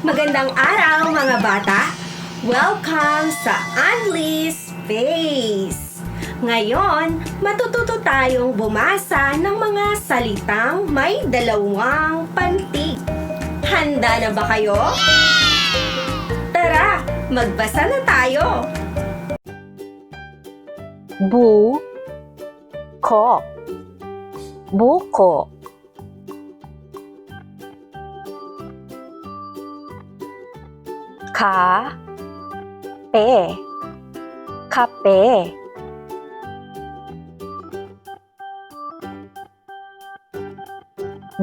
Magandang araw mga bata! Welcome sa Unleash Space! Ngayon, matututo tayong bumasa ng mga salitang may dalawang pantig. Handa na ba kayo? Tara, magbasa na tayo! bu ko buko ขาเปคาเป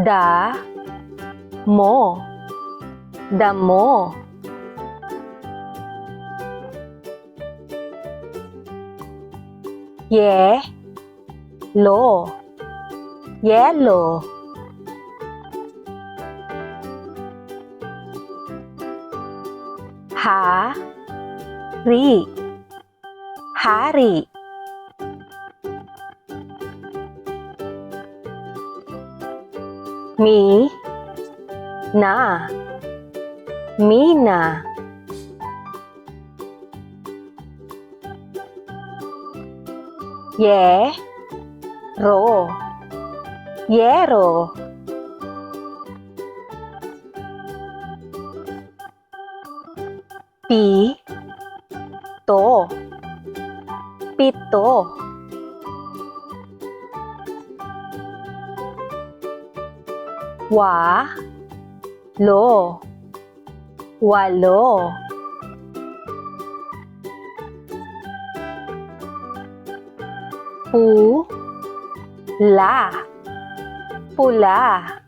ดาโมดาโมเยโลเยโล ha ri hari. Mi. Na. Mina ye. Ro. Yero pi to. Pito. Wa. Lo. Walo. Pu. La. Pula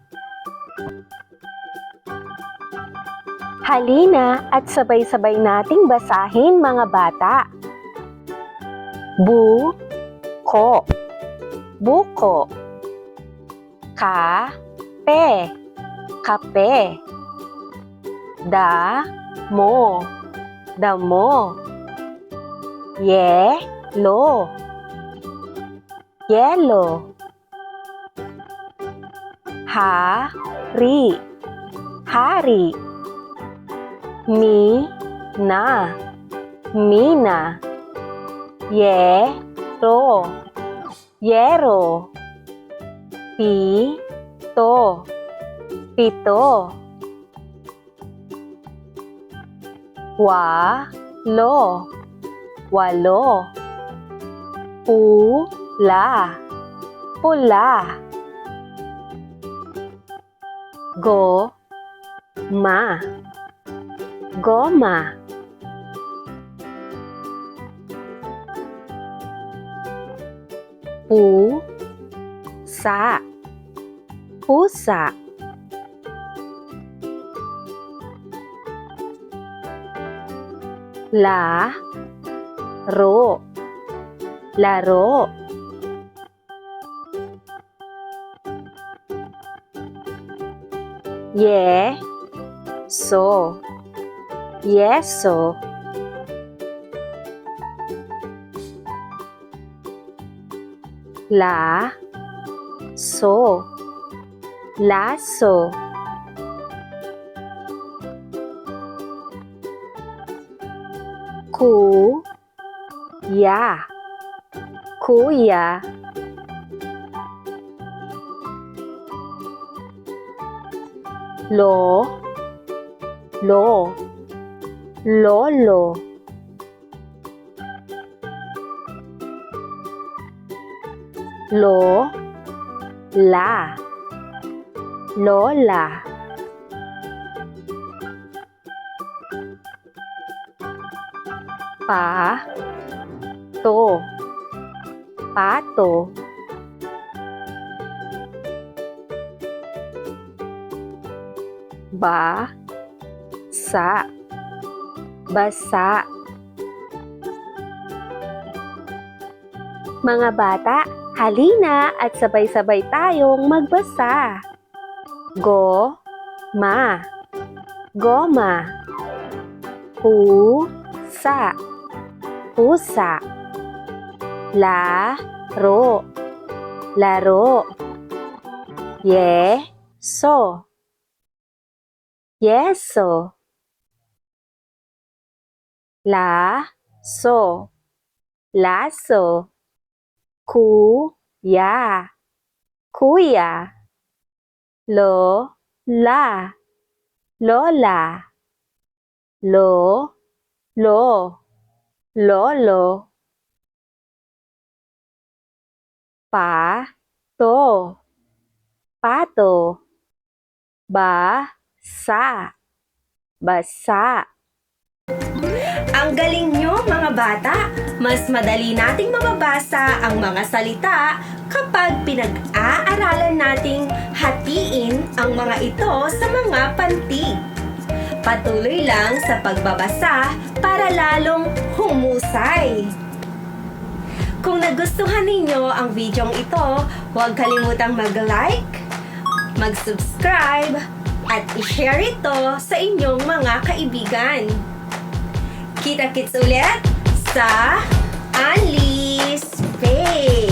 Halina at sabay-sabay nating basahin mga bata. Bu ko. Buko ka pe. Kape da mo. Damo ye lo. Yellow ha ri. Hari mi na. Mina ye ro. Yero pi to. Pito wa lo. Walo pula pula go ma goma. Pu sa pusa. La ro. Laro ye. So yeso la so laso ku ya. Kuya lo lo lolo. Lo la lola. Pa to pato. Ba sa basa Mga bata, halina at sabay-sabay tayong magbasa. Go, ma, goma. Pu, sa, pusa. La, ro, laro. Ye, so. Yeso. La, so. Laso. Kuya. Kuya. Lo, la. Lola. Lo, lo. Lolo. Pa, to. Pato. Ba, sa. Basa. Ang galing nyo mga bata! Mas madali nating mababasa ang mga salita kapag pinag-aaralan nating hatiin ang mga ito sa mga pantig. Patuloy lang sa pagbabasa para lalong humusay. Kung nagustuhan ninyo ang videong ito, huwag kalimutang mag-like, mag-subscribe, at i-share ito sa inyong mga kaibigan. Kita-kits ulit sa Unleash Space!